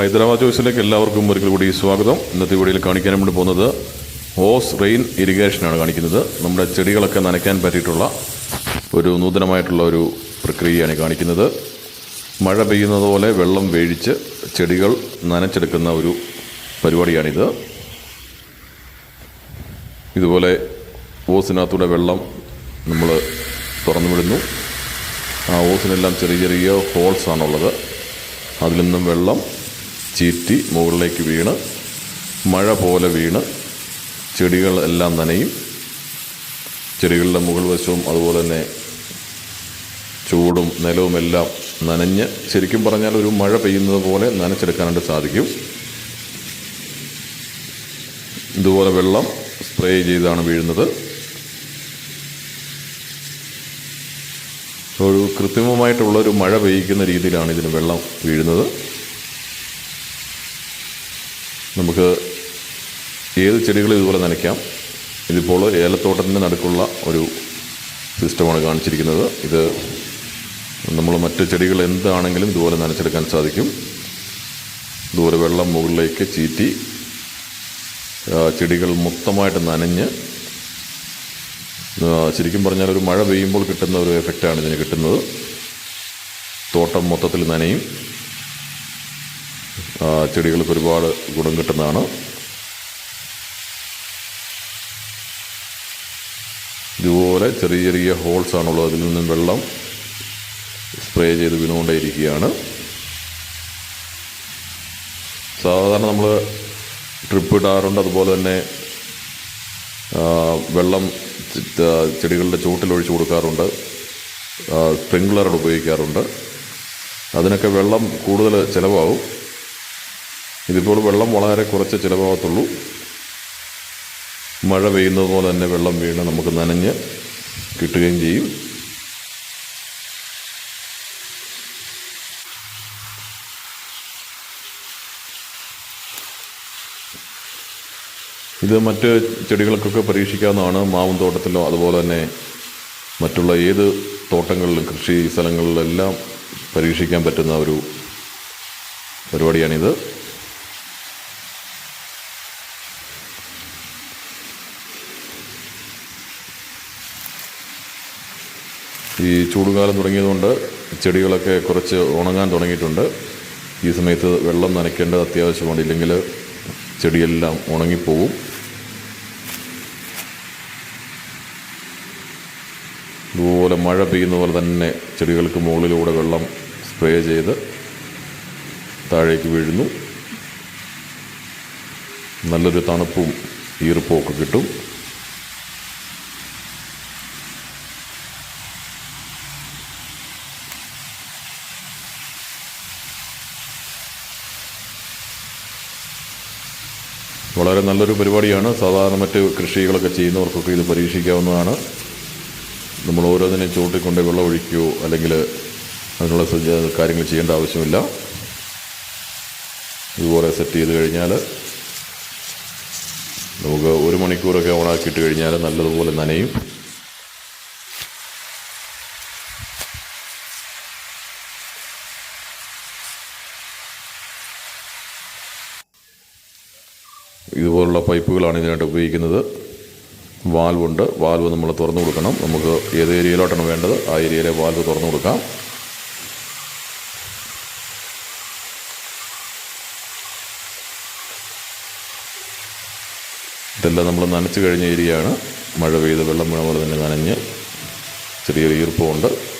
ഹൈദരാബാദ് ചോയ്സിലേക്ക് എല്ലാവർക്കും ഒരിക്കൽ കൂടി സ്വാഗതം. ഇന്നത്തെ വീഡിയോയിൽ കാണിക്കാൻ വേണ്ടി പോകുന്നത് ഹോസ് റെയിൻ ഇറിഗേഷനാണ് കാണിക്കുന്നത്. നമ്മുടെ ചെടികളൊക്കെ നനയ്ക്കാൻ പറ്റിയിട്ടുള്ള ഒരു നൂതനമായിട്ടുള്ള ഒരു പ്രക്രിയയാണ് കാണിക്കുന്നത്. മഴ പെയ്യുന്നത് പോലെ വെള്ളം വേഴിച്ച് ചെടികൾ നനച്ചെടുക്കുന്ന ഒരു പരിപാടിയാണിത്. ഇതുപോലെ ഓസിനകത്തൂടെ വെള്ളം നമ്മൾ തുറന്നു വിടുന്നു ആ ഓസിനെല്ലാം ചെറിയ ചെറിയ ഹോൾസാണുള്ളത്. അതിൽ നിന്നും വെള്ളം ചീറ്റി മുകളിലേക്ക് വീണ് മഴ പോലെ വീണ് ചെടികൾ എല്ലാം നനയും. ചെടികളുടെ മുകൾ വശവും അതുപോലെ തന്നെ ചൂടും നിലവുമെല്ലാം നനഞ്ഞ് ശരിക്കും പറഞ്ഞാൽ ഒരു മഴ പെയ്യുന്നത് പോലെ നനച്ചെടുക്കാനായിട്ട് സാധിക്കും. ഇതുപോലെ വെള്ളം സ്പ്രേ ചെയ്താണ് വീഴുന്നത്. ഒരു കൃത്രിമമായിട്ടുള്ളൊരു മഴ പെയ്യിക്കുന്ന രീതിയിലാണ് ഇതിന് വെള്ളം വീഴുന്നത്. നമുക്ക് ഏത് ചെടികളും ഇതുപോലെ നനയ്ക്കാം? ഇതിപ്പോൾ ഏലത്തോട്ടത്തിന്റെ നടുക്കുള്ള ഒരു സിസ്റ്റമാണ് കാണിച്ചിരിക്കുന്നത്. ഇത് നമ്മൾ മറ്റ് ചെടികൾ എന്താണെങ്കിലും ഇതുപോലെ നനച്ചെടുക്കാൻ സാധിക്കും. ഇതുപോലെ വെള്ളം മുകളിലേക്ക് ചീറ്റി ചെടികൾ മൊത്തമായിട്ട് നനഞ്ഞ് ശരിക്കും പറഞ്ഞാൽ ഒരു മഴ പെയ്യുമ്പോൾ കിട്ടുന്ന ഒരു എഫക്റ്റാണ് ഇതിന് കിട്ടുന്നത്. തോട്ടം മൊത്തത്തിൽ നനയും. ചെടികൾക്ക് ഒരുപാട് ഗുണം കിട്ടുന്നതാണ്. ഇതുപോലെ ചെറിയ ചെറിയ ഹോൾസ് ആണുള്ളത്. അതിൽ നിന്നും വെള്ളം സ്പ്രേ ചെയ്ത് വീണുകൊണ്ടേയിരിക്കുകയാണ്. സാധാരണ നമ്മൾ ട്രിപ്പ് ഇടാറുണ്ട്. അതുപോലെ തന്നെ വെള്ളം ചെടികളുടെ ചുവട്ടിൽ ഒഴിച്ചു കൊടുക്കാറുണ്ട് സ്പ്രിങ്ക്ലർ ഉപയോഗിക്കാറുണ്ട്. അതിനൊക്കെ വെള്ളം കൂടുതൽ ചിലവാകും. ഇതിപ്പോൾ വെള്ളം വളരെ കുറച്ച് ചിലവാകത്തുള്ളൂ. മഴ പെയ്യുന്നത് പോലെ തന്നെ വെള്ളം വീണ് നമുക്ക് നനഞ്ഞ് കിട്ടുകയും ചെയ്യും. ഇത് മറ്റ് ചെടികൾക്കൊക്കെ പരീക്ഷിക്കാവുന്നതാണ്. മാവും തോട്ടത്തിലോ അതുപോലെ തന്നെ മറ്റുള്ള ഏത് തോട്ടങ്ങളിലും കൃഷി സ്ഥലങ്ങളിലെല്ലാം പരീക്ഷിക്കാൻ പറ്റുന്ന ഒരു പരിപാടിയാണിത്. ഈ ചൂടുകാലം തുടങ്ങിയതുകൊണ്ട് ചെടികളൊക്കെ കുറച്ച് ഉണങ്ങാൻ തുടങ്ങിയിട്ടുണ്ട്. ഈ സമയത്ത് വെള്ളം നനയ്ക്കേണ്ടത് അത്യാവശ്യമാണ്. ഇല്ലെങ്കിൽ ചെടിയെല്ലാം ഉണങ്ങിപ്പോവും. ഇതുപോലെ മഴ പെയ്യുന്ന പോലെ തന്നെ ചെടികൾക്ക് മുകളിലൂടെ വെള്ളം സ്പ്രേ ചെയ്ത് താഴേക്ക് വീഴുന്നു. നല്ലൊരു തണുപ്പും ഈർപ്പവും ഒക്കെ കിട്ടും. വളരെ നല്ലൊരു പരിപാടിയാണ്. സാധാരണ മറ്റ് കൃഷികളൊക്കെ ചെയ്യുന്നവർക്കൊക്കെ ഇത് പരീക്ഷിക്കാവുന്നതാണ്. നമ്മൾ ഓരോന്നിനെ ചൂട്ടിക്കൊണ്ട് വെള്ളം ഒഴിക്കുകയോ അല്ലെങ്കിൽ അതിനുള്ള കാര്യങ്ങൾ ചെയ്യേണ്ട ആവശ്യമില്ല. ഇതുപോലെ സെറ്റ് ചെയ്ത് കഴിഞ്ഞാൽ നമുക്ക് ഒരു മണിക്കൂറൊക്കെ ഓണാക്കിയിട്ട് കഴിഞ്ഞാൽ നല്ലതുപോലെ നനയും. ഇതുപോലുള്ള പൈപ്പുകളാണ് ഇതിനായിട്ട് ഉപയോഗിക്കുന്നത്. വാൽവുണ്ട്. വാൽവ് നമ്മൾ തുറന്നു കൊടുക്കണം. നമുക്ക് ഏത് ഏരിയയിലോട്ടാണ് വേണ്ടത്? ആ ഏരിയയിലെ വാൽവ് തുറന്നു കൊടുക്കാം. ഇതെല്ലാം നമ്മൾ നനച്ചു കഴിഞ്ഞ ഏരിയയാണ്. മഴ പെയ്ത് വെള്ളം വീണ പോലെ തന്നെ നനഞ്ഞ് ചെറിയൊരു ഈർപ്പമുണ്ട്.